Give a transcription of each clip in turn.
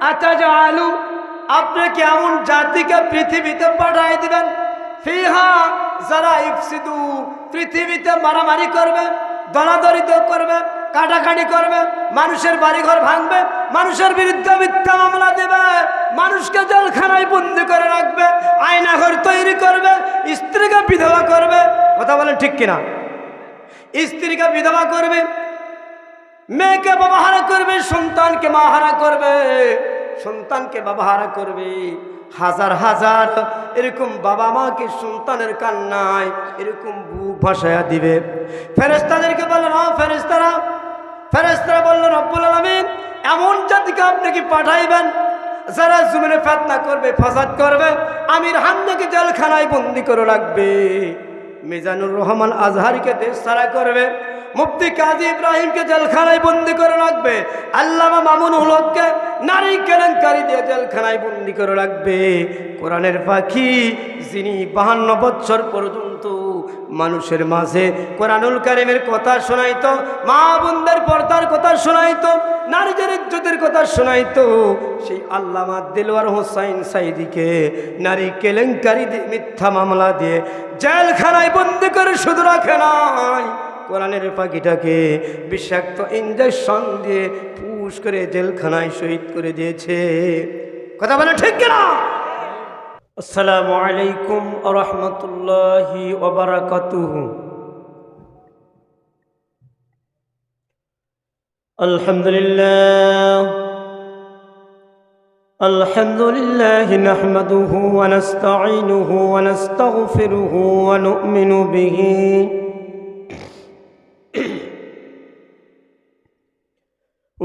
আতাজ আলু আপনি কি এমন জাতিকে পৃথিবীতে পাঠাই দিবেন? ফিহা যারা ইফসিদু, পৃথিবীতে মারামারি করবে দলাদরিত করবে, কাটাকাটি করবে, মানুষের বাড়িঘর ভাঙবে, মানুষের বিরুদ্ধে মিথ্যা মামলা দেবে, মানুষকে জলখানায় বন্দি করে রাখবে, আয়নাঘর তৈরি করবে, স্ত্রীকে বিধবা করবে। কথা বলেন ঠিক কিনা? স্ত্রীকে বিধবা করবে মেয়েকে বাবাহারা করবে, সন্তানকে মাহারা করবে, সন্তানকে বাবাহারা করবে। হাজার হাজার এরকম বাবা মাকে সন্তানের কান্নায় এরকম বুক ভাসায়া দিবে। ফেরেস্তাদেরকে বললেন না ফেরেস্তারা ফেরেস্তারা বললেন রব্বুল আলমিন, এমন জাতিকে আপনি কি পাঠাইবেন? যারা জুমেনে ফেতনা করবে, ফাসাদ করবে, আমির হামদাকে জেলখানায় বন্দি করে রাখবে। মিজানুর রহমান আজহারিকে দেশ সারা করবে। মুফতি কাজী ইব্রাহিমকে জেলখানায় বন্দি করে রাখবে। আল্লামা মামুন হলককে নারী কেলেঙ্কারি দিয়ে জেলখানায় বন্দি করে রাখবে। কোরআনের পাখি, যিনি বাহান্ন বছর পর্যন্ত মানুষের মাঝে কোরআনুল কারিমের কথা শোনাইতো, মা বোনদের পর্দার কথা শোনাইতো, নারীদের ইজ্জতের কথা শোনাইতো, সেই আল্লামা দিলওয়ার হোসাইন সাইদিকে নারী কেলেঙ্কারি দিয়ে, মিথ্যা মামলা দিয়ে জেলখানায় বন্দি করে শুধু রাখে নাই। কোরআনের পাখিটাকে বিষাক্ত ইঞ্জেকশন দিয়ে পুশ করে জেলখানায় শহীদ করে দিয়েছে কথা বলে ঠিক কিনা আসসালামু আলাইকুম রহমতুল্লাহি ওবরাকাতুহু الحمد لله الحمد لله نحمده ونستعينه ونستغفره ونؤمن به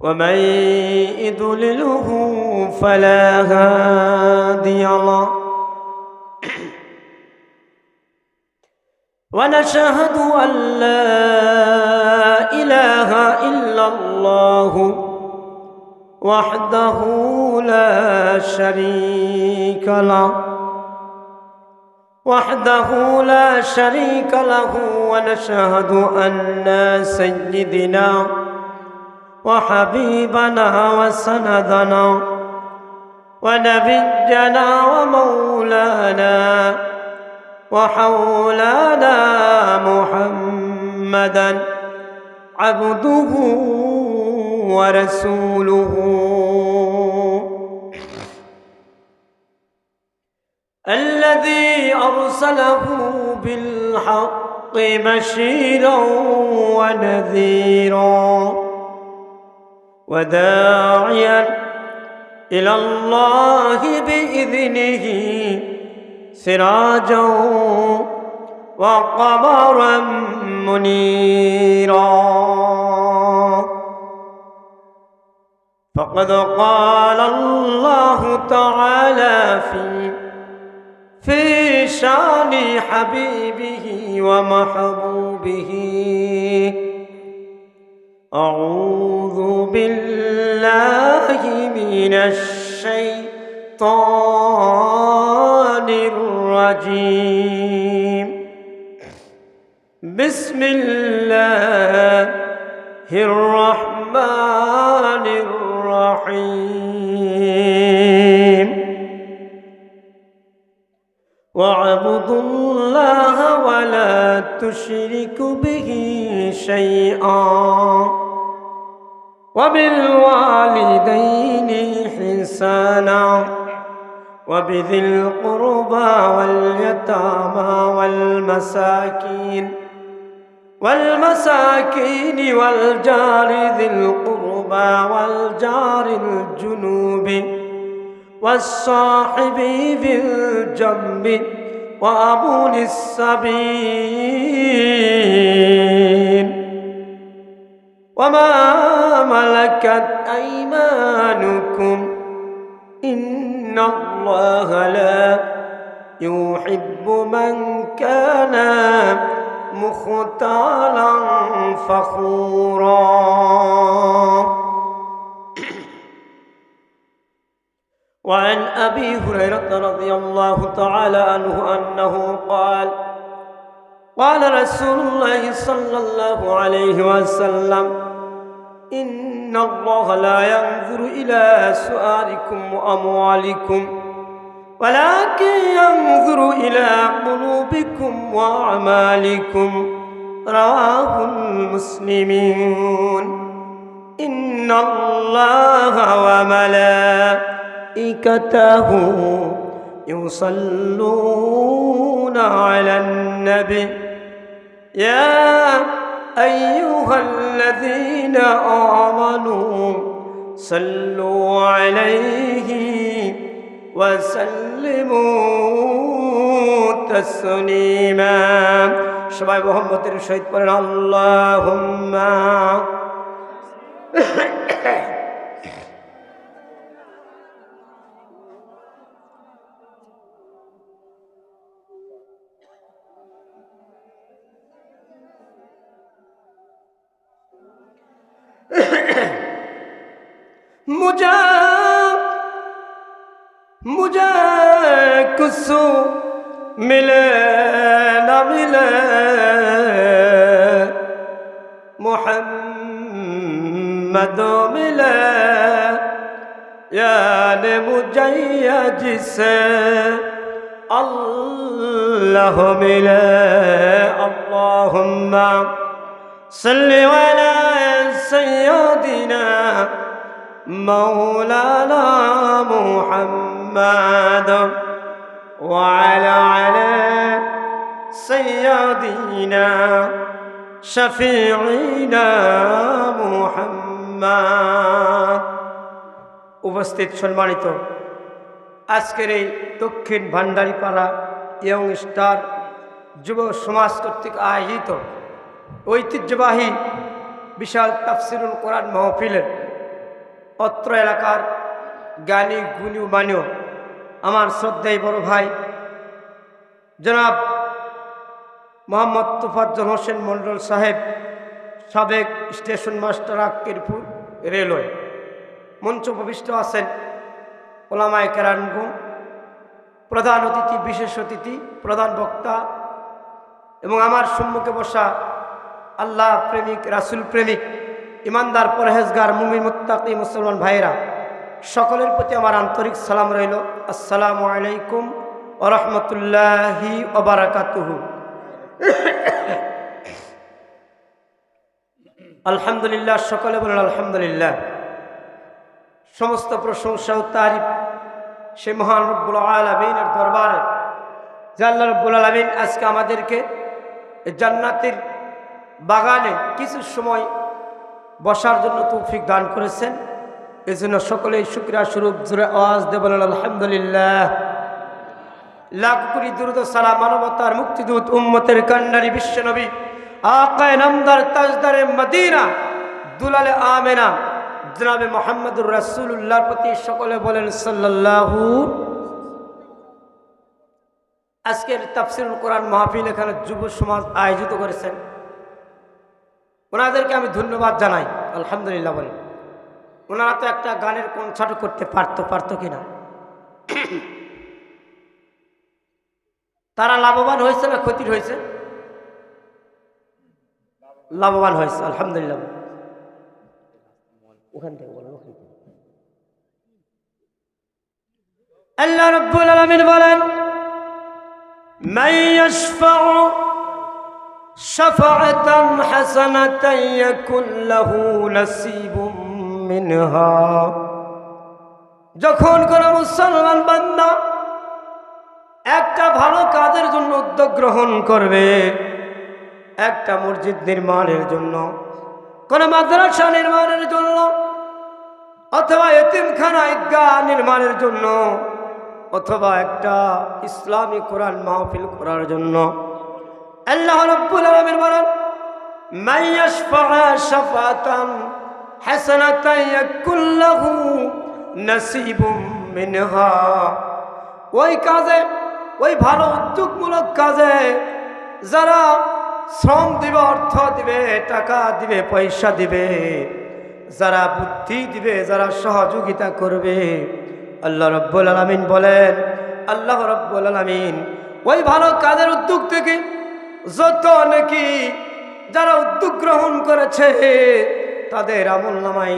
ومن يضلله فلا هادي له ونشهد أن لا إله إلا الله وحده لا شريك له وحده لا شريك له ونشهد أن سيدنا وحبيبنا وسندنا ونبينا ومولانا وحولانا محمدا عبده ورسوله. الذي أرسله بالحق بشيرا ونذيرا. وداعيا إلى الله بإذنه سراجا وقمرا منيرا. فقد قال الله تعالى في في شان حبيبه ومحبوبه. أعوذ بالله من الشيطان الرجيم. بسم الله الرحمن الرحيم. واعبدوا الله ولا تشركوا به شيئا. وبالوالدين حسانا وبذي القربى واليتامى والمساكين والمساكين والجار ذي القربى والجار الجنوب والصاحب ذي الجنب وأبون السبيل. وما ملكت أيمانكم. إن الله لا يحب من كان مختالا فخورا. وعن أبي هريرة رضي الله تعالى عنه أنه قال قال رسول الله صلى الله عليه وسلم إن الله لا ينظر إلى سؤالكم وأموالكم ولكن ينظر إلى قلوبكم وأعمالكم. رواه المسلمون. إن الله وملائكته يصلون على النبي. يا أيها الذين آمنوا صلوا عليه وسلموا تسليما সবাই মোহাম্মদের সহিত পড়েন আল্লাহুম্মা मुझे मुझे कुछ मिले न मिले मोहम्मद मिले यानी मुझे जिसे अल्लाह मिले अल्लाहुम्मा सल्लि अला सय्यदिना مولانا محمد وعلى على سيدنا شفيعنا محمد উপস্থিত সম্মানিত আজকের এই দক্ষিণ ভান্ডারিপাড়া ইয়ং স্টার যুব সমাজ কর্তৃক আয়োজিত ঐতিহ্যবাহী বিশাল তাফসিরুল কোরআন মাহফিলের অত্র এলাকার জ্ঞানী, গুণী, মানীয়, আমার শ্রদ্ধাই বড় ভাই, জনাব মোহাম্মদ তুফাজ্জল হোসেন মণ্ডল সাহেব, সাবেক স্টেশন মাস্টার আক্কিরপুর রেলওয়ে। মঞ্চ উপবিষ্ট আছেন ওলামায় কেরানগুন প্রধান অতিথি, বিশেষ অতিথি, প্রধান বক্তা এবং আমার সম্মুখে বসা আল্লাহ প্রেমিক, রাসুল প্রেমিক ইমানদার, পরহেজগার, মুমিন, মুত্তাকি, মুসলমান ভাইরা সকলের প্রতি আমার আন্তরিক সালাম রইল। আসসালামু আলাইকুম ওরহমতুল্লাহি ওবারাকাতুহু আলহামদুলিল্লাহ, সকলে বলেন আলহামদুলিল্লাহ। সমস্ত প্রশংসা ও তারিফ সে মহান রব্বুল আলমিনের দরবারে জাল্লা রব্বুল আলমিন আজকে আমাদেরকে জান্নাতের বাগানে কিছু সময় বসার জন্য তৌফিক দান করেছেন। এই জন্য সকলেই শুক্রিয়া স্বরূপ জুড়ে আওয়াজ দেবেন আলহামদুলিল্লাহ। লাখ কোটি দুরুদ সালাম মানবতার মুক্তিদূত উম্মতের কান্নারি বিশ্বনবী আকায় নামদার তাজদারে মদিনা দুলালে আমেনা জনাবে মোহাম্মদুর রাসুল্লাহর প্রতি সকলে বলেন, সাল্লাল্লাহু আজকের তাফসিরুল কোরআন মাহফিল এখানে যুব সমাজ আয়োজিত করেছেন। ওনাদেরকে আমি ধন্যবাদ জানাই আলহামদুলিল্লাহ বলে। ওনারা তো একটা গানের কনসার্ট করতে পারতো পারতো কিনা? তারা লাভবান হয়েছে না ক্ষতির হয়েছে? লাভবান হয়েছে আলহামদুলিল্লাহ ওখান থেকে বলেন ওখান থেকে। আল্লাহ রব্বুল আলামিন বলেন ইয়াশফাউ شفعة حسنة يكن له نصيب منها যখন কোন মুসলমান বান্দা একটা ভালো কাজের জন্য উদ্যোগ গ্রহণ করবে একটা মসজিদ নির্মাণের জন্য কোন মাদ্রাসা নির্মাণের জন্য অথবা এতিমখানা ঈদগাহ নির্মাণের জন্য অথবা একটা ইসলামী কোরআন মাহফিল করার জন্য আল্লাহ রব্বুল আলামিন বলেন ওই কাজে, ওই ভালো উদ্যোগমূলক কাজে যারা শ্রম দিবে, অর্থ দিবে, টাকা দিবে, পয়সা দিবে, যারা বুদ্ধি দিবে, যারা সহযোগিতা করবে, আল্লাহ রব্বুল আলমিন বলেন, আল্লাহ রব্বুল আলমিন ওই ভালো কাজের উদ্যোগ থেকে যত নাকি যারা উদ্যোগ গ্রহণ করেছে, তাদের আমল নামাই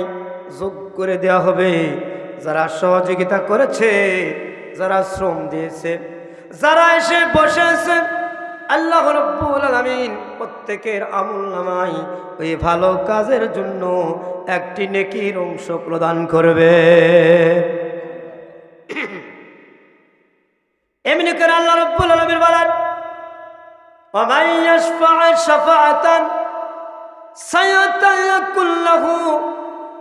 যোগ করে দেওয়া হবে। যারা সহযোগিতা করেছে, যারা শ্রম দিয়েছে, যারা এসে বসে আছে আল্লাহ রব্বুল আলামিন প্রত্যেকের আমল নামাই ওই ভালো কাজের জন্য একটি নেকির অংশ প্রদান করবে। এমনি করে আল্লাহ রব্বুল আলামিন বলেন ومن يشفع شفاعة سيكون له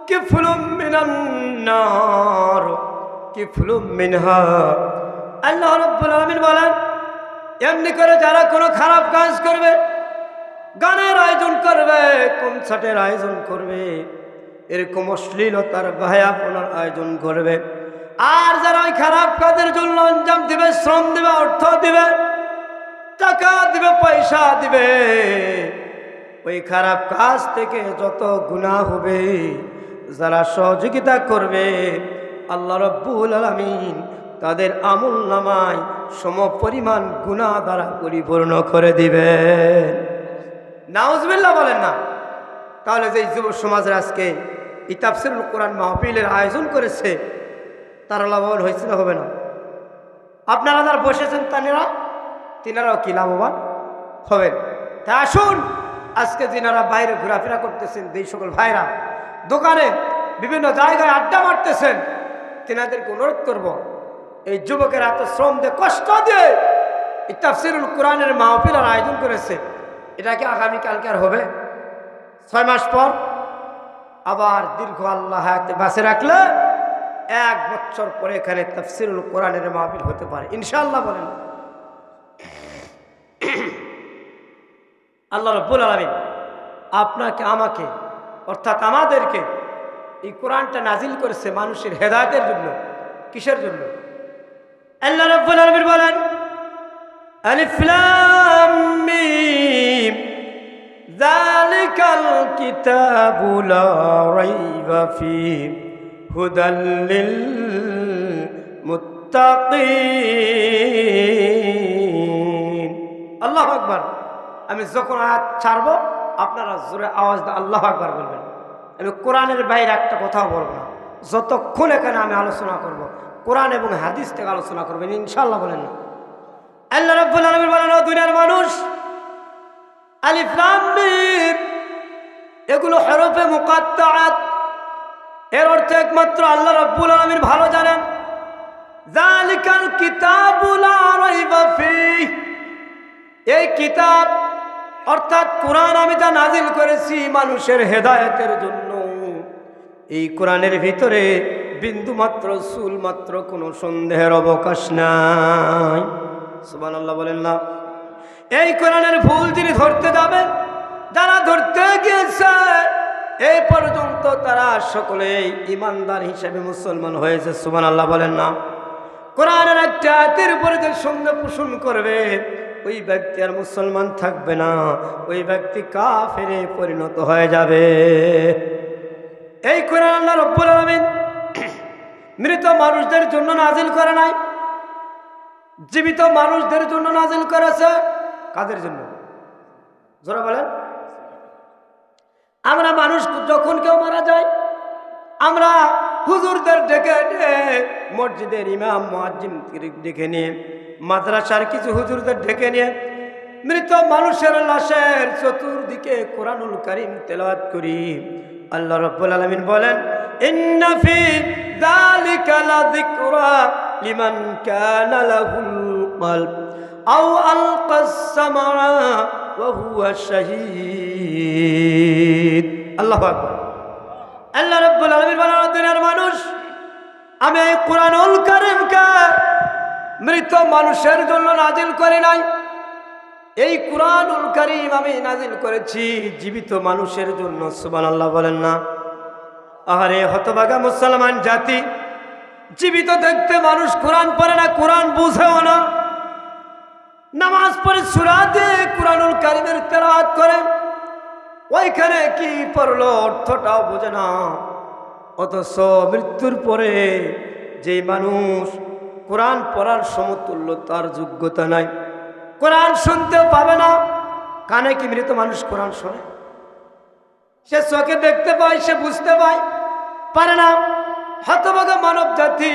كفل من النار كفل منها আল্লাহ রব্বুল আলামিন বলেন এমনি করে যারা কোনো খারাপ কাজ করবে গানের আয়োজন করবে কনসার্টের আয়োজন করবে এরকম অশ্লীলতার ভায়াপনার আয়োজন করবে আর যারা ওই খারাপ কাজের জন্য অঞ্জাম দিবে শ্রম দিবে অর্থ দিবে টাকা দিবে, পয়সা দিবে। ওই খারাপ কাজ থেকে যত গুণা হবে, যারা সহযোগিতা করবে, আল্লাহ রব্বুল আলমিন তাদের আমল নামায় সম পরিমাণ গুণা দ্বারা পরিপূর্ণ করে দিবেন। নাউজবিল্লা বলেন না। তাহলে যে যুব সমাজের আজকে ইতাফসিরুল কোরআন মাহফিলের আয়োজন করেছে, তারা লাভবান হয়েছে না হবে না। আপনারা যারা বসেছেন, তানেরা তিনারাও কি লাভবান? হবেন। তা আসুন, আজকে যিনারা বাইরে ঘোরাফেরা করতেছেন এই সকল ভাইরা দোকানে বিভিন্ন জায়গায় আড্ডা মারতেছেন, তিনাদেরকে অনুরোধ করব, এই যুবকের এত শ্রম দিয়ে, কষ্ট দিয়ে এই তাফসিরুল কোরআনের মাহফিলার আয়োজন করেছে। এটা কি আগামীকালকে আর হবে? ছয় মাস পর আবার দীর্ঘ আল্লাহ হায়াতে বাসে রাখলে এক বছর পরে এখানে তাফসিরুল কোরআনের মাহফিল হতে পারে। ইনশাআল্লাহ বলেন। আল্লাহ রব্বুল আলমিন আপনাকে, আমাকে, অর্থাৎ আমাদেরকে এই কোরআনটা নাজিল করেছে মানুষের হেদায়তের জন্য। কিসের জন্য? আল্লাহ রব্বুল আলমীর বলেন আলিফলাম জালিকাল আল্লাহ আকবার। আমি যখন আয়াত ছাড়বো, আপনারা জোরে আওয়াজ দিয়ে আল্লাহ আকবার বলবেন। আমি কোরআনের বাইরে একটা কথাও বলব না। যতক্ষণ এখানে আমি আলোচনা করব। কোরআন এবং হাদিস থেকে আলোচনা করবেন ইনশাল্লাহ বলেন না। আল্লাহ রব্বুল আলমীর বলেন দুনিয়ার মানুষ, আলিফ লাম এগুলো হরফে মুকাত্তাআত। এর অর্থ একমাত্র আল্লাহ রব্বুল আলমীর ভালো জানেন। জালিকাল কিতাবুল রাইবা এই কিতাব, অর্থাৎ কোরআন আমি যা নাজিল করেছি মানুষের হেদায়তের জন্য। এই কোরআনের ভিতরে বিন্দু মাত্র চুল মাত্র কোনো সন্দেহের অবকাশ নাই। সুবহানাল্লাহ বলেন না। এই কোরআনের ভুল যিনি ধরতে যাবে যারা ধরতে গিয়েছে এই পর্যন্ত তারা সকলেই ইমানদার হিসেবে মুসলমান হয়েছে সুমান আল্লাহ বলেন না। কোরআনের একটা হাতের উপরে যে সঙ্গে পোষণ করবে ওই ব্যক্তি আর মুসলমান থাকবে না। ওই ব্যক্তি কাফেরে পরিণত হয়ে যাবে। এই কোরআন আল্লাহ রব্বুল আলমিন মৃত মানুষদের জন্য নাজিল করে নাই। জীবিত মানুষদের জন্য নাজিল করেছে। কাদের জন্য? জোরা বলেন। আমরা মানুষ যখন কেউ মারা যায়, আমরা হুজুরদের ডেকে মসজিদের ইমাম মুয়াজ্জিম ডেকে নিয়ে মাদ্রাসার কিছু হুজুরদের ডেকে নিয়ে মৃত মানুষের লাশের চতুর্দিকে কোরআনুল করিম তেলাওয়াত করি। আল্লাহ রব্বুল আলামিন বলেন, ইন্না ফি যালিকা লাযিকরা লিমান কানা লাহুল কলব আও আলকাস সামআ ওয়া আল্লাহু রব্বুল আলামিন মানুষ, আমি এই কোরআনুল কারীমকে মৃত মানুষের জন্য নাজিল করে নাই। এই কোরআনুল কারীম আমি নাজিল করেছি জীবিত মানুষের জন্য সুবান আল্লাহ বলেন না। আহারে হতভাগা মুসলমান জাতি, জীবিত দেখতে মানুষ কোরআন পড়ে না, কোরআন বুঝেও না। নামাজ পড়ে সুরাতে কোরআনুল কারিমের তেলাওয়াত করে, ওইখানে কি পড়ল অর্থটাও বোঝে না। অথচ মৃত্যুর পরে যে মানুষ কোরআন পড়ার সমতুল্য তার যোগ্যতা নাই। কোরআন শুনতেও পাবে না, কানে কি মৃত মানুষ কোরআন শোনে? সে চোখে দেখতে পায়, সে বুঝতে পায়, পারে না। হতভাগা মানব জাতি,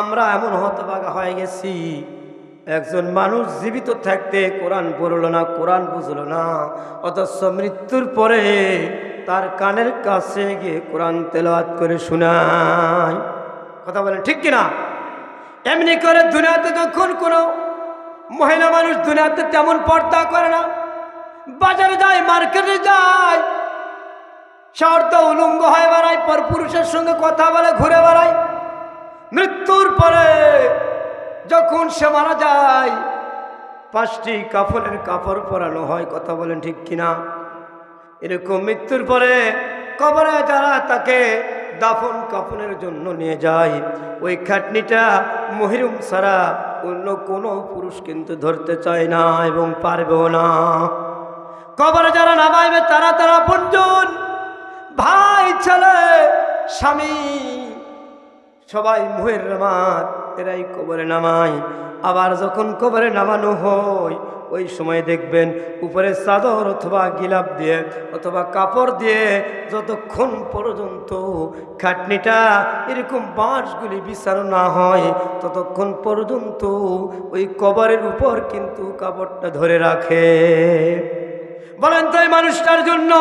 আমরা এমন হতভাগা হয়ে গেছি। একজন মানুষ জীবিত থাকতে কোরআন পড়ল না, কোরআন বুঝলো না, অথচ মৃত্যুর পরে তার কানের কাছে গিয়ে কোরআন তেলাওয়াত করে শোনায়। কথা বলেন ঠিক কিনা? এমনি করে দুনিয়াতে যখন কোনো মহিলা মানুষ দুনিয়াতে তেমন পর্দা করে না, বাজারে যায়, মার্কেটে যায় শহর তো উলঙ্গ হয়ে বেড়ায় পর পুরুষের সঙ্গে কথা বলে, ঘুরে বেড়ায়। মৃত্যুর পরে যখন সে মারা যায়, পাঁচটি কাফনের কাপড় পরানো হয়, কথা বলেন ঠিক কিনা? এরকম মৃত্যুর পরে কবরে যারা তাকে দাফন কাফনের জন্য নিয়ে যায়। ওই খাটনিটা মহিরুম ছাড়া অন্য কোনো পুরুষ কিন্তু ধরতে চায় না এবং পারবেও না। কবরে যারা নামাইবে তারা তারা পঞ্জন ভাই, ছেলে, স্বামী, সবাই মুহের নামাজ এরাই কবরে নামায়। আবার যখন কবরে নামানো হয় ওই সময় দেখবেন উপরে চাদর অথবা গিলাপ দিয়ে অথবা কাপড় দিয়ে যতক্ষণ পর্যন্ত খাটনিটা এরকম বাঁশগুলি বিছানো না হয়, ততক্ষণ পর্যন্ত ওই কবরের উপর কিন্তু কাপড়টা ধরে রাখে। বলেন তো এই মানুষটার জন্য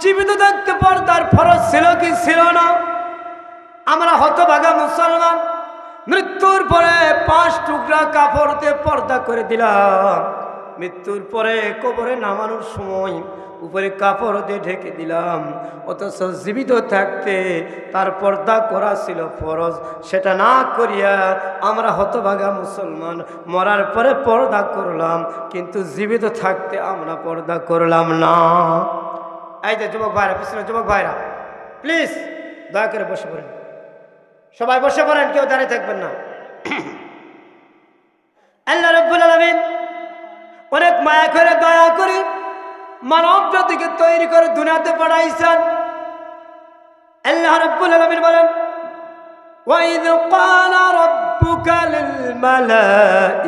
জীবিত থাকতে পর তার ফরজ ছিল কি ছিল না? আমরা হতভাগা মুসলমান। মৃত্যুর পরে পাঁচ টুকরা কাপড় দিয়ে পর্দা করে দিলাম। মৃত্যুর পরে কবরে নামানোর সময় উপরে কাপড় দিয়ে ঢেকে দিলাম। অথচ জীবিত থাকতে তার পর্দা করা ছিল ফরজ। সেটা না করিয়া আমরা হতভাগা মুসলমান। মরার পরে পর্দা করলাম, কিন্তু জীবিত থাকতে আমরা পর্দা করলাম না। এই যে যুবক ভাইরা, পিছনে যুবক ভাইরা প্লিজ দয়া করে বসে পড়েন। সবাই বসে পড়েন কেউ দাঁড়িয়ে থাকবেন না আল্লাহ রব্বুল আলমিন অনেক মায়া করে দয়া করে মানব জাতিকে তৈরি করে দুনিয়াতে পাঠাইছেন আল্লাহ রব্বুল আলমিন বলেন وإذ قال ربك للملائكة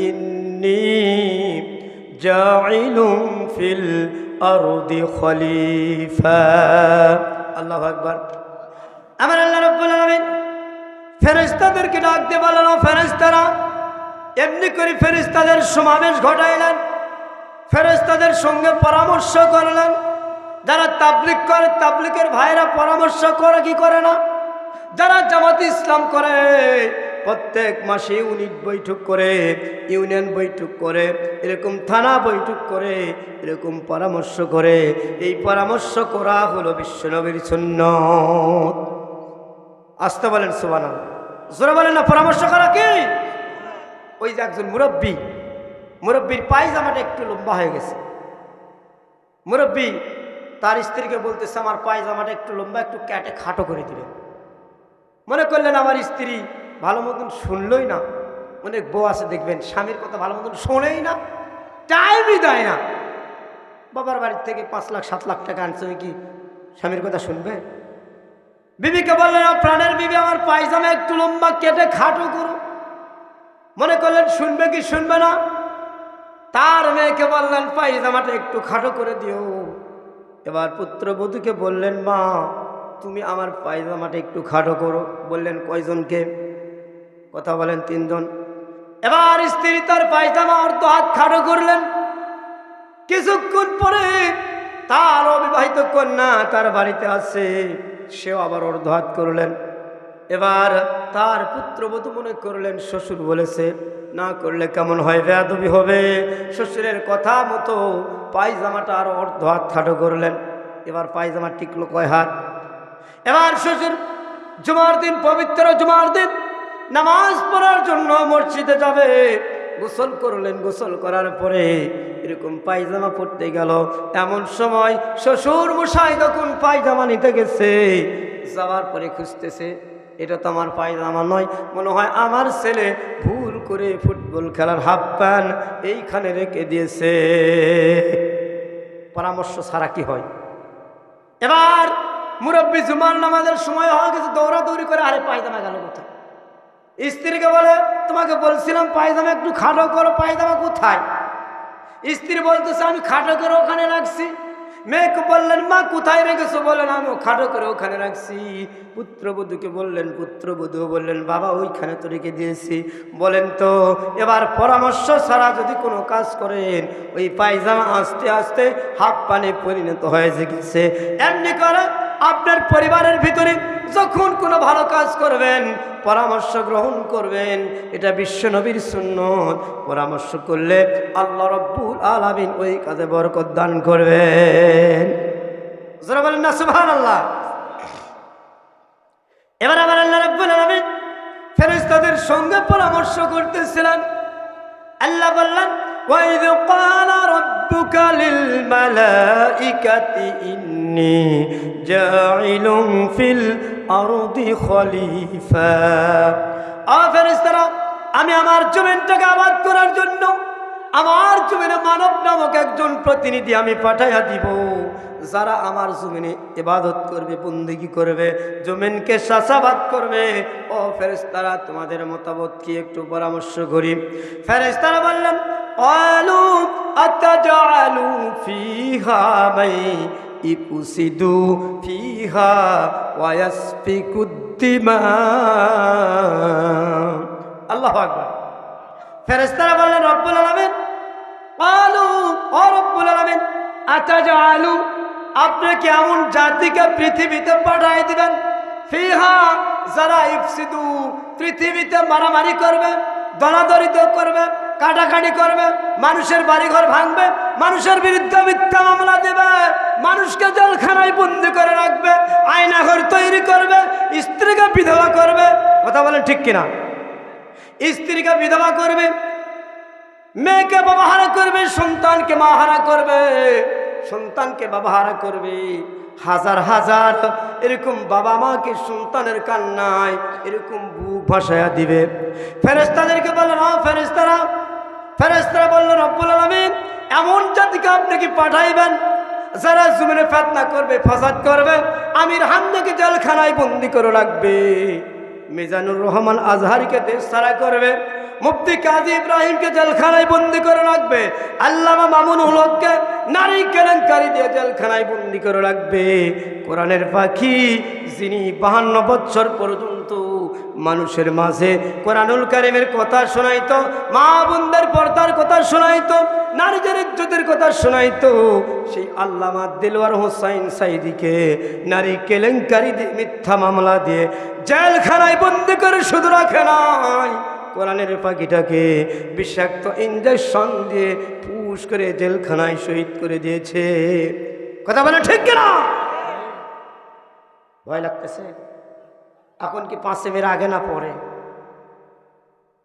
إني جاعل في الأرض خليفة الله أكبر আমার আল্লাহ রব্বুল আলামিন ফেরেশতাদেরকে ডাক দিয়ে বললেন, ও ফেরেশতারা, এমনি করে ফেরিস্তাদের সমাবেশ ঘটাইলেন। ফেরেশতাদের সঙ্গে পরামর্শ করলেন। যারা তাবলিক করে তাবলিকের ভাইরা পরামর্শ করে, কি করে না? যারা জামাত ইসলাম করে, প্রত্যেক মাসে ইউনিট বৈঠক করে, ইউনিয়ন বৈঠক করে, এরকম থানা বৈঠক করে, এরকম পরামর্শ করে। এই পরামর্শ করা হলো বিশ্বনবীর সুন্নত। আসতে বলেন সুবান জোরে বলেন না, পরামর্শ করা কি? ওই যে একজন মুরব্বী, মুরব্বীর পায়জামাটা একটু লম্বা হয়ে গেছে। মুরব্বী, তার স্ত্রীকে বলতেছে, আমার পায়জামাটা একটু লম্বা, একটু ক্যাটে খাটো করে দিবেন। মনে করলেন, আমার স্ত্রী ভালো মতন শুনলই না। অনেক বউ আছে, দেখবেন, স্বামীর কথা ভালো মতন শোনেই না, টাইমই দেয় না। বাবার বাড়ির থেকে পাঁচ লাখ, সাত লাখ টাকা আনছে কি স্বামীর কথা শুনবে? বিবিকে বললেন প্রাণের বিবি আমার পায়জামা একটু লম্বা কেটে খাটো করো। মনে করলেন, শুনবে কি শুনবে না? তার মেয়েকে বললেন, পায়জামাটা একটু খাটো করে দিও। এবার পুত্রবধূকে বললেন, মা, তুমি আমার পায়জামাটা একটু খাটো করো। বললেন, কয়জনকে? কথা বলেন, তিনজন। এবার স্ত্রী তার পায়জামা অর্ধ হাত খাটো করলেন। কিছুক্ষণ পরে তার অবিবাহিত কন্যা তার বাড়িতে আছে সেও আবার অর্ধ হাত করলেন। এবার তার পুত্রবধূ মনে করলেন, শ্বশুর বলেছে, না করলে কেমন হয় বেয়াদবি হবে? শ্বশুরের কথা মতো পায়জামাটা আর অর্ধ হাত খাটো করলেন। এবার পায়জামা টিকলো কয় হাত। এবার শ্বশুর জুমার দিন, পবিত্র জুমার দিন নামাজ পড়ার জন্য মসজিদে যাবে। গোসল করলেন, গোসল করার পরে এরকম পায়জামা পড়তে গেল। এমন সময় শ্বশুর মশাই তখন পায়জামা নিতে গেছে। যাওয়ার পরে খুঁজতেছে, এটা তো আমার পায়জামা নয়, মনে হয় আমার ছেলে ভুল করে ফুটবল খেলার হাফ প্যান্ট এইখানে রেখে দিয়েছে। পরামর্শ ছাড়া কি হয়? এবার মুরব্বী জুমার নামাজের সময় হওয়া গেছে, দৌড়াদৌড়ি করে আরে পায়জামা গেল কোথায়? স্ত্রীকে বলে, তোমাকে বলছিলাম পায়জামা একটু খাটো করো, পায়জামা কোথায়? স্ত্রী বলতেছে, আমি খাটো করে ওখানে রাখছি। মেয়েকে বললেন, মা, কোথায় রেখেছো? বলেন আমি খাটো করে ওখানে রাখছি। পুত্রবধূকে বললেন, পুত্রবধূ, বললেন, বাবা, ওইখানে তো রেখে দিয়েছি। বলেন তো, এবার পরামর্শ ছাড়া যদি কোনো কাজ করেন, ওই পায়জামা আস্তে আস্তে হাফ পানে পরিণত হয়ে গেছে। এমনি করে আপনার পরিবারের ভিতরে যখন কোনো ভালো কাজ করবেন, পরামর্শ গ্রহণ করবেন, এটা বিশ্ব নবীর সুন্নত। পরামর্শ করলে আল্লাহ রব্বুল আলামিন ওই কাজে বরকত দান করবেন। যারা বলেন না সুবহান আল্লাহ এবার আবার আল্লাহ রব্বুল আলামিন ফেরেশতাদের সঙ্গে পরামর্শ করতেছিলেন। আল্লাহ বললেন وإذ قال ربك للملائكة إني جاعل في الأرض خليفة আ ফেরেশতারা আমি আমার জমিনটাকে আবাদ করার জন্য আমার জমিনে মানব নামক একজন প্রতিনিধি আমি পাঠাইয়া দিব যারা আমার জমিনে ইবাদত করবে বন্দিগি করবে জমিনকে চাষাবাদ করবে ও ফেরেশতারা তোমাদের মতামত কি একটু পরামর্শ করি ফেরেশতারা বললেন قالوا أتجعل فيها من يفسد فيها ويسفك الدماء الله أكبر ফেরেস্তারা বললেন রব্বুল আলমিন আলু ও রব্বুল আলমিন আতাজালু আপনি কি এমন জাতিকে পৃথিবীতে পাঠাই দিবেন ফিহা যারা ইফসিদু পৃথিবীতে মারামারি করবে দলাদরিত করবে কাটাকাটি করবে, মানুষের বাড়িঘর ভাঙবে, মানুষের বিরুদ্ধে মিথ্যা মামলা দেবে, মানুষকে জলখানায় বন্দি করে রাখবে, আয়নাঘর তৈরি করবে, স্ত্রীকে বিধবা করবে। কথা বলেন ঠিক কিনা? স্ত্রীকে বিধবা করবে, মেয়েকে ব্যবহার করবে, সন্তানকে মাহারা করবে, সন্তানকে ব্যবহার করবে। হাজার হাজার এরকম বাবা মাকে সন্তানের কান্নায় এরকম বুক ভাসায়া দিবে। ফেরেস্তাদেরকে বললেন হ্যাঁ ফেরেস্তারা ফেরেস্তারা বললেন, রব্বুল আলমিন, এমন জাতিকে আপনি কি পাঠাইবেন? যারা জমিনে ফেতনা করবে, ফাসাদ করবে, আমির হামদাকে জেলখানায় বন্দি করে রাখবে। মিজানুর রহমান আজহারিকে দেশ ছাড়া করবে, মুফতি কাজী ইব্রাহিমকে জেলখানায় বন্দি করে রাখবে, আল্লামা মামুন হলককে নারী কেলেঙ্কারি দিয়ে জেলখানায় বন্দি করে রাখবে। কোরআনের পাখি, যিনি বাহান্ন বছর পর্যন্ত মানুষের মাঝে কোরআনুল কারিমের কথা শোনাইতো, মা বোনদের পর্দার কথা শোনাইতো, নারীদের ইজ্জতের কথা শোনাইতো। সেই আল্লামা দিলওয়ার হোসাইন সাইদিকে নারী কেলেঙ্কারি মিথ্যা মামলা দিয়ে জেলখানায় বন্দি করে শুধু রাখে নাই। কোরআনের পাখিটাকে বিষাক্ত ইঞ্জেকশন দিয়ে পুশ করে জেলখানায় শহীদ করে দিয়েছে। কথা বলে ঠিক কিনা? ভয় লাগতেছে। এখন কি পাঁচে মেয়ের আগে না পরে?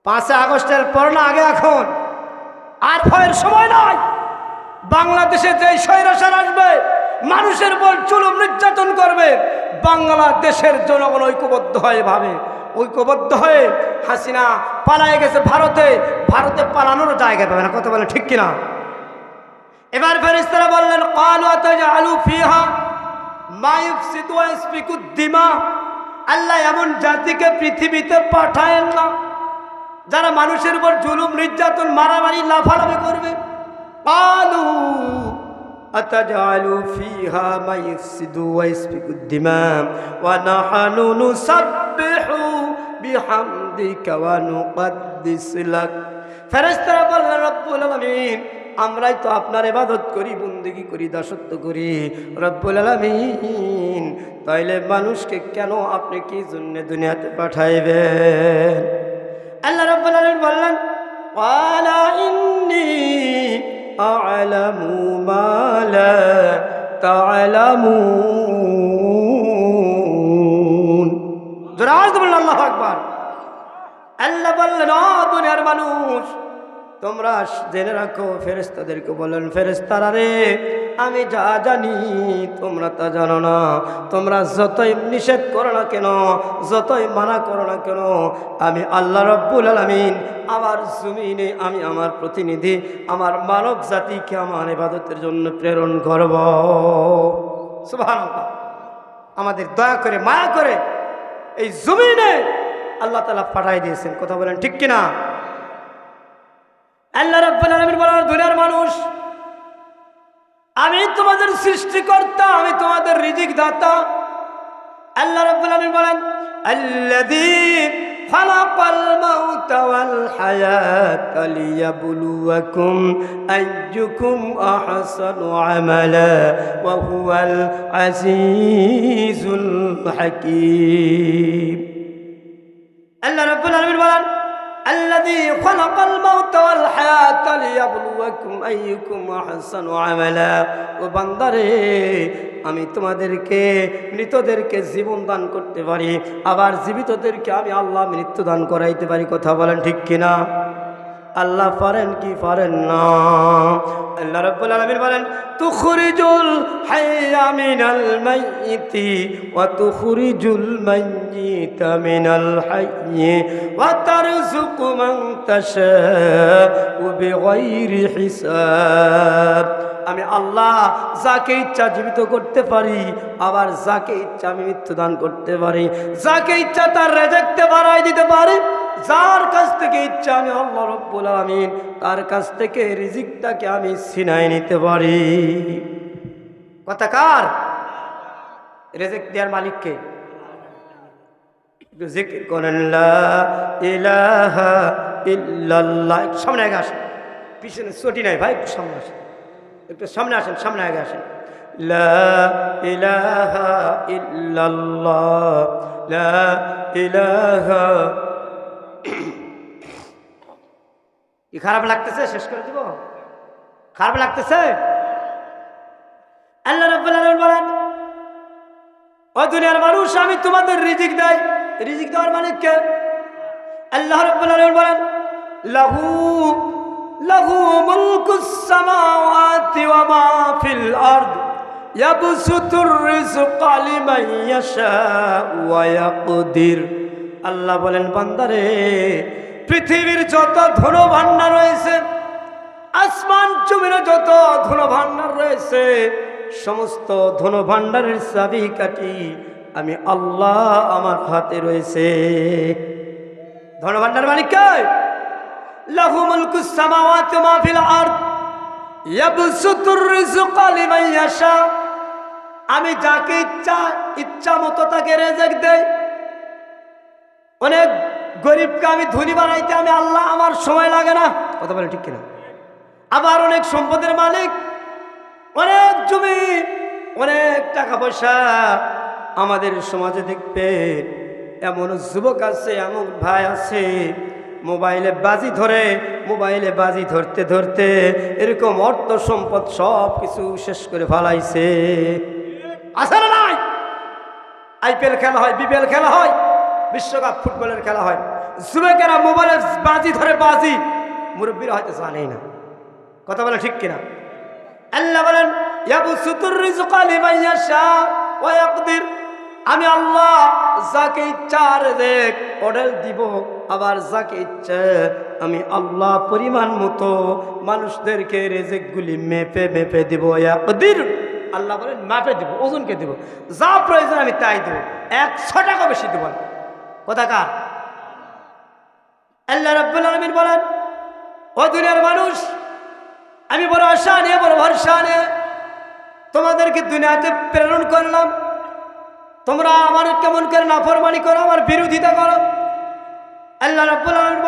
পাঁচে আগস্টের পর না আগে এখন? আর ভয়ের সময় নয় বাংলাদেশে যে স্বৈরাচার আসবে, মানুষের বল চুলুম নির্যাতন করবে, বাংলাদেশের জনগণ ঐক্যবদ্ধ হয়ে ভাবে। ঐক্যবদ্ধ হয়ে হাসিনা পালায় গেছে ভারতে। ভারতে পালানোর জায়গা পাবে না, কথা বলে ঠিক কিনা? এবার ফেরিস্তারা বললেন, কালু আলু ফিহা মায়ুফসিদু দিমা। আল্লাহ এমন জাতিকে পৃথিবীতে পাঠায়েন না যারা মানুষের উপর জুলুম নির্যাতন মারামারি লাফালাফি করবে কালু أتجعل فيها ما يفسد ويسفك الدماء ونحن نسبح بحمدك ونقدس لك ফেরেশতারা বললেন রব্বুল আলামিন আমরাই তো আপনার ইবাদত করি, বন্দেগি করি, দাসত্ব করি। রব্বুল আলামিন, তাইলে মানুষকে কেন আপনি কি জন্য দুনিয়াতে পাঠাইবেন? আল্লাহ রব্বুল আলামিন বললেন, ওয়ালা ইন্নী আ'লামু মা লা তা'লামুন। জোরে আওয়াজ দিয়ে বললেন আল্লাহু আকবার। আল্লাহ বললেন দুনিয়ার মানুষ তোমরা জেনে রাখো ফেরেস্তাদেরকে বলেন ফেরেস্তারা রে, আমি যা জানি তোমরা তা জানো না। তোমরা যতই নিষেধ করো না কেন, যতই মানা করো না কেন, আমি আল্লাহ রব্বুল আলমিন আমার জমিনে, আমি আমার প্রতিনিধি, আমার মানব জাতিকে আমার ইবাদতের জন্য প্রেরণ করব। আমাদের দয়া করে, মায়া করে এই জমিনে আল্লাহ তালা পাঠাই দিয়েছেন। কথা বলেন ঠিক কিনা? আল্লাহ রব্বুল আলামিন বলেন দুনিয়ার মানুষ, আমি তোমাদের সৃষ্টিকর্তা, আমি তোমাদের রিজিক দাতা আল্লাহ রব্বুল আলামিন বলেন আল্লাহ রাব্বুল বলেন الذي خلق الموت والحياة ليبلوكم أيكم أحسن عملا ও বান্দারে আমি তোমাদেরকে মৃতদেরকে জীবন দান করতে পারি আবার জীবিতদেরকে আমি আল্লাহ মৃত্যু দান করাইতে পারি কথা বলেন ঠিক কিনা আল্লাহ পারেন কি পারেন না। আল্লাহ রাব্বুল আলামিন বলেন, তুখরিজুল হাইয়া মিনাল মাইয়িতি ওয়া তুখরিজুল মাইয়িতা মিনাল হাইয়্যি ওয়া তারযুকু মান তাশাউ বিগাইরি হিসাব। আমি আল্লাহ যাকে ইচ্ছা জীবিত করতে পারি, আবার যাকে ইচ্ছা আমি মৃত্যুদান করতে পারি, যাকে ইচ্ছা তার রেজেক্টে বাড়াই দিতে পারি। যার কাছ থেকে ইচ্ছা আমি আল্লাহ রব্বুল আলমিন, তার কাছ থেকে রিজিকটাকে আমি ছিনাই নিতে পারি। কথা কার? রেজেক দেওয়ার মালিককে জিকির করেন ইলাহা ইল্লাল্লাহ। সামনে আগে আসেন। পিছনে চটি নাই ভাই, একটু সামনে আসেন। একটু সামনে আসেন, সামনে আগে আসেন। লা ইলাহা ইল্লাল্লাহ। লা ইলাহা কি খারাপ লাগতেছে? শেষ করে দিব। খারাপ লাগতেছে? আল্লাহ রাব্বুল আলামিন বলেন, ও দুনিয়ার মানুষ, আমি তোমাদের রিজিক দেই। রিজিক দেওয়ার মানে কে? আল্লাহ রাব্বুল আলামিন বলেন, লাহু লাহু মুলকুস সামাওয়াতি ওয়া মা ফিল আরদ। রিজকা লিমান ইয়াশাউ ওয়া ইয়াকদির। আল্লাহ বলেন, বান্দারে, পৃথিবীর যত ধন ভান্ডার রয়েছে, আসমান জমিনে যত ধন ভান্ডার রয়েছে, সমস্ত ধন ভান্ডারের চাবি কাটি আমি আল্লাহ আমার হাতে রয়েছে। ধন ভান্ডার মালিক কে? লাহু মুলকু আমি যাকে ইচ্ছা ইচ্ছা মতো তাকে রেজেক দেয় অনেক গরিবকে আমি ধনী বানাইতে আমি আল্লাহ আমার সময় লাগে না। কথা বলে ঠিক কিনা? আবার অনেক সম্পদের মালিক, অনেক জমি, অনেক টাকা পয়সা আমাদের সমাজে দেখবে। এমন যুবক আছে, এমন ভাই আছে, মোবাইলে বাজি ধরে, মোবাইলে বাজি ধরতে ধরতে এরকম অর্থ সম্পদ সব কিছু শেষ করে ফেলাইছে। আছে না নাই? আইপিএল খেলা হয়, বিপিএল খেলা হয়। বিশ্বকাপ ফুটবলের খেলা হয়। যুবকেরা মোবাইলে বাজি ধরে বাজি। মুরব্বীরা হয়তো জানেই না। কথা বলে ঠিক কিনা? আল্লাহ বলেন আমি আল্লাহ যাকে ইচ্ছা দেখ অর্ডার দিব। আবার যাকে ইচ্ছা, আমি আল্লাহ পরিমাণ মতো মানুষদেরকে রেজেকগুলি মেপে মেপে দিব। ইয়াকদির। আল্লাহ বলেন, মাপে দিব, ওজনকে দিব। যা প্রয়োজন আমি তাই দেবো। একশো টাকা বেশি দেবো না। কোথাকার? আল্লাহ রব্বুল আলমিন বলেন, ও দুনিয়ার মানুষ, আমি বড় আশা নিয়ে, বড় ভরসা নিয়ে তোমাদেরকে দুনিয়াতে প্রেরণ করলাম। তোমরা আমার কেমন করে নাফরমানি করো, আমার বিরোধিতা করো। আল্লাহ রব্বুল আলমিন